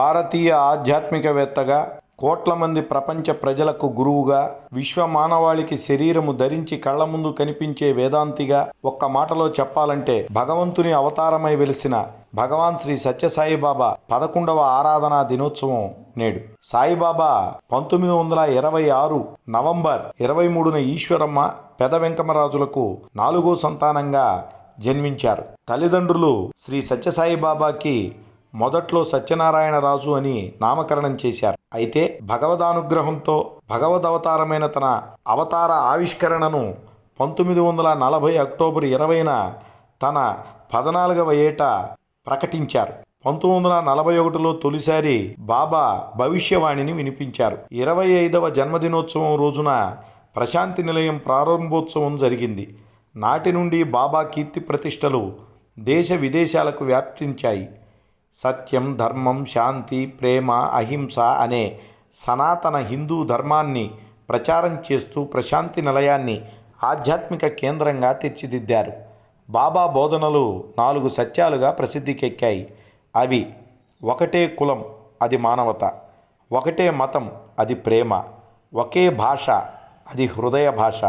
భారతీయ ఆధ్యాత్మికవేత్తగా కోట్ల మంది ప్రపంచ ప్రజలకు గురువుగా విశ్వ మానవాళికి శరీరము ధరించి కళ్ళ ముందు కనిపించే వేదాంతిగా ఒక్క మాటలో చెప్పాలంటే భగవంతుని అవతారమై వెలిసిన భగవాన్ శ్రీ సత్యసాయిబాబా పదకొండవ ఆరాధనా దినోత్సవం నేడు. సాయిబాబా పంతొమ్మిది వందల ఇరవై ఆరు నవంబర్ ఇరవై మూడున ఈశ్వరమ్మ పెద వెంకమరాజులకు నాలుగో సంతానంగా జన్మించారు. తల్లిదండ్రులు శ్రీ సత్యసాయిబాబాకి మొదట్లో సత్యనారాయణరాజు అని నామకరణం చేశారు. అయితే భగవదానుగ్రహంతో భగవదవతారమైన తన అవతార ఆవిష్కరణను పంతొమ్మిది వందల నలభై అక్టోబర్ ఇరవైన తన పద్నాలుగవ ఏట ప్రకటించారు. పంతొమ్మిది వందల నలభై ఒకటిలో తొలిసారి బాబా భవిష్యవాణిని వినిపించారు. ఇరవై ఐదవ జన్మదినోత్సవం రోజున ప్రశాంతి నిలయం ప్రారంభోత్సవం జరిగింది. నాటి నుండి బాబా కీర్తి ప్రతిష్టలు దేశ విదేశాలకు వ్యాప్తించాయి సత్యం ధర్మం శాంతి ప్రేమ అహింస అనే సనాతన హిందూ ధర్మాన్ని ప్రచారం చేస్తూ ప్రశాంతి నిలయాన్ని ఆధ్యాత్మిక కేంద్రంగా తీర్చిదిద్దారు. బాబా బోధనలు నాలుగు సత్యాలుగా ప్రసిద్ధికెక్కాయి. అవి ఒకటే కులం అది మానవత. ఒకటే మతం అది ప్రేమ. ఒకే భాష అది హృదయ భాష.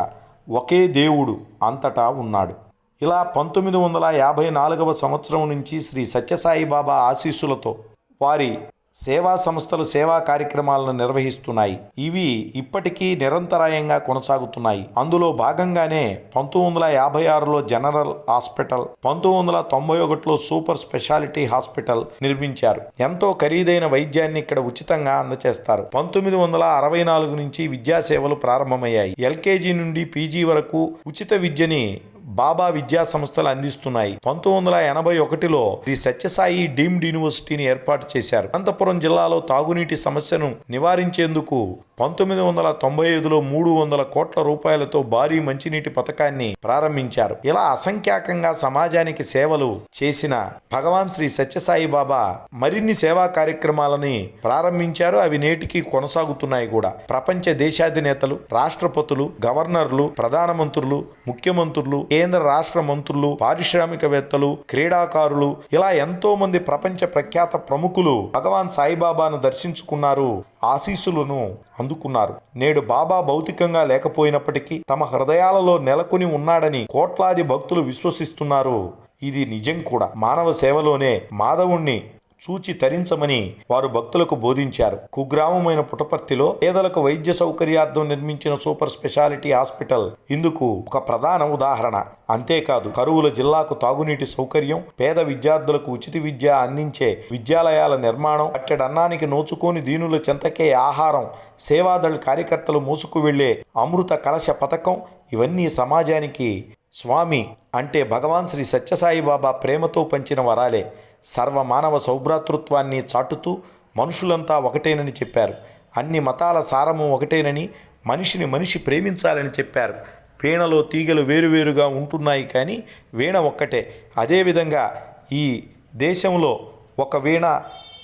ఒకే దేవుడు అంతటా ఉన్నాడు. ఇలా పంతొమ్మిది వందల యాభై నాలుగవ సంవత్సరం నుంచి శ్రీ సత్యసాయి బాబా ఆశీస్సులతో వారి సేవా సంస్థలు సేవా కార్యక్రమాలను నిర్వహిస్తున్నాయి. ఇవి ఇప్పటికీ నిరంతరాయంగా కొనసాగుతున్నాయి. అందులో భాగంగానే పంతొమ్మిది వందల యాభై ఆరులో జనరల్ హాస్పిటల్ పంతొమ్మిది వందల తొంభై ఒకటిలో సూపర్ స్పెషాలిటీ హాస్పిటల్ నిర్మించారు. ఎంతో ఖరీదైన వైద్యాన్ని ఇక్కడ ఉచితంగా అందచేస్తారు. పంతొమ్మిది వందల అరవై నాలుగు నుంచి విద్యా సేవలు ప్రారంభమయ్యాయి. ఎల్కేజీ నుండి పీజీ వరకు ఉచిత విద్యని బాబా విద్యా సంస్థలు అందిస్తున్నాయి. పంతొమ్మిది వందల ఎనభై ఒకటిలో శ్రీ సత్యసాయి డీమ్డ్ యూనివర్సిటీని ఏర్పాటు చేశారు. అనంతపురం జిల్లాలో తాగునీటి సమస్యను నివారించేందుకు పంతొమ్మిది వందల తొంభై ఐదులో మూడు వందల కోట్ల రూపాయలతో భారీ మంచినీటి పథకాన్ని ప్రారంభించారు. ఇలా అసంఖ్యాకంగా సమాజానికి సేవలు చేసిన భగవాన్ శ్రీ సత్యసాయి బాబా మరిన్ని సేవా కార్యక్రమాలని ప్రారంభించారు. అవి నేటికి కొనసాగుతున్నాయి కూడా. ప్రపంచ దేశాధినేతలు రాష్ట్రపతులు గవర్నర్లు ప్రధానమంత్రులు ముఖ్యమంత్రులు కేంద్ర రాష్ట్ర మంత్రులు పారిశ్రామికవేత్తలు క్రీడాకారులు ఇలా ఎంతో మంది ప్రపంచ ప్రఖ్యాత ప్రముఖులు భగవాన్ సాయిబాబాను దర్శించుకున్నారు. ఆశీస్సులను అందుకున్నారు. నేడు బాబా భౌతికంగా లేకపోయినప్పటికీ తమ హృదయాలలో నెలకొని ఉన్నాడని కోట్లాది భక్తులు విశ్వసిస్తున్నారు. ఇది నిజం కూడా. మానవ సేవలోనే మాధవుణ్ణి చూచి తరించమని వారు భక్తులకు బోధించారు. కుగ్రామమైన పుటపర్తిలో పేదలకు వైద్య సౌకర్యార్థం నిర్మించిన సూపర్ స్పెషాలిటీ హాస్పిటల్ ఇందుకు ఒక ప్రధాన ఉదాహరణ. అంతేకాదు కరువుల జిల్లాకు తాగునీటి సౌకర్యం పేద విద్యార్థులకు ఉచిత విద్య అందించే విద్యాలయాల నిర్మాణం అట్టెడన్నానికి నోచుకోని దీనుల చెంతకే ఆహారం సేవాదళ్ కార్యకర్తలు మోసుకు వెళ్ళే అమృత కలశ పథకం ఇవన్నీ సమాజానికి స్వామి అంటే భగవాన్ శ్రీ సత్యసాయిబాబా ప్రేమతో పంచిన వరాలే. సర్వమానవ సౌభ్రాతృత్వాన్ని చాటుతూ మనుషులంతా ఒకటేనని చెప్పారు. అన్ని మతాల సారము ఒకటేనని మనిషిని మనిషి ప్రేమించాలని చెప్పారు. వీణలో తీగలు వేరువేరుగా ఉంటున్నాయి కానీ వీణ ఒక్కటే. అదేవిధంగా ఈ దేశంలో ఒక వీణ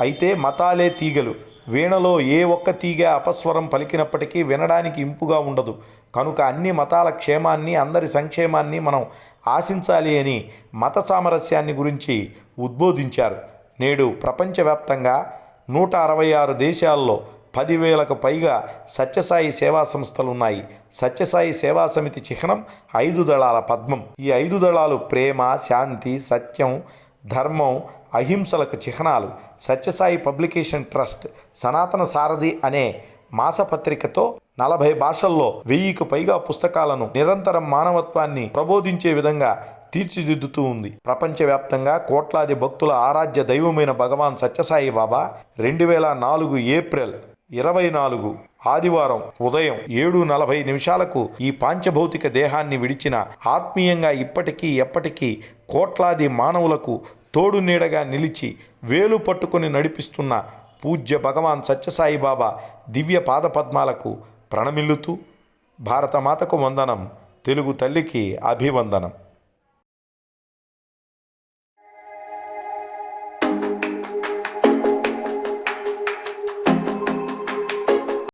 అయితే మతాలే తీగలు. వీణలో ఏ ఒక్క తీగ అపస్వరం పలికినప్పటికీ వినడానికి ఇంపుగా ఉండదు. కనుక అన్ని మతాల క్షేమాన్ని అందరి సంక్షేమాన్ని మనం ఆశించాలి అని మత సామరస్యాన్ని గురించి ఉద్బోధించారు. నేడు ప్రపంచవ్యాప్తంగా నూట అరవై ఆరు దేశాల్లో పదివేలకు పైగా సత్యసాయి సేవా సంస్థలు ఉన్నాయి. సత్యసాయి సేవా సమితి చిహ్నం ఐదు దళాల పద్మం. ఈ ఐదు దళాలు ప్రేమ శాంతి సత్యం ధర్మం అహింసలకు చిహ్నాలు. సత్యసాయి పబ్లికేషన్ ట్రస్ట్ సనాతన సారథి అనే మాసపత్రికతో నలభై భాషల్లో వెయ్యికి పైగా పుస్తకాలను నిరంతరం మానవత్వాన్ని ప్రబోధించే విధంగా తీర్చిదిద్దుతూ ఉంది. ప్రపంచవ్యాప్తంగా కోట్లాది భక్తుల ఆరాధ్య దైవమైన భగవాన్ సత్యసాయి బాబా రెండు వేల నాలుగు ఏప్రిల్ ఇరవై నాలుగు ఆదివారం ఉదయం ఏడు నలభై నిమిషాలకు ఈ పాంచభౌతిక దేహాన్ని విడిచిన ఆత్మీయంగా ఇప్పటికీ ఎప్పటికీ కోట్లాది మానవులకు తోడు నీడగా నిలిచి వేలు పట్టుకొని నడిపిస్తున్న పూజ్య భగవాన్ సత్యసాయి బాబా దివ్య పాదపద్మాలకు ప్రణమిల్లుతూ భారతమాతకు వందనం తెలుగు తల్లికి అభివందనం.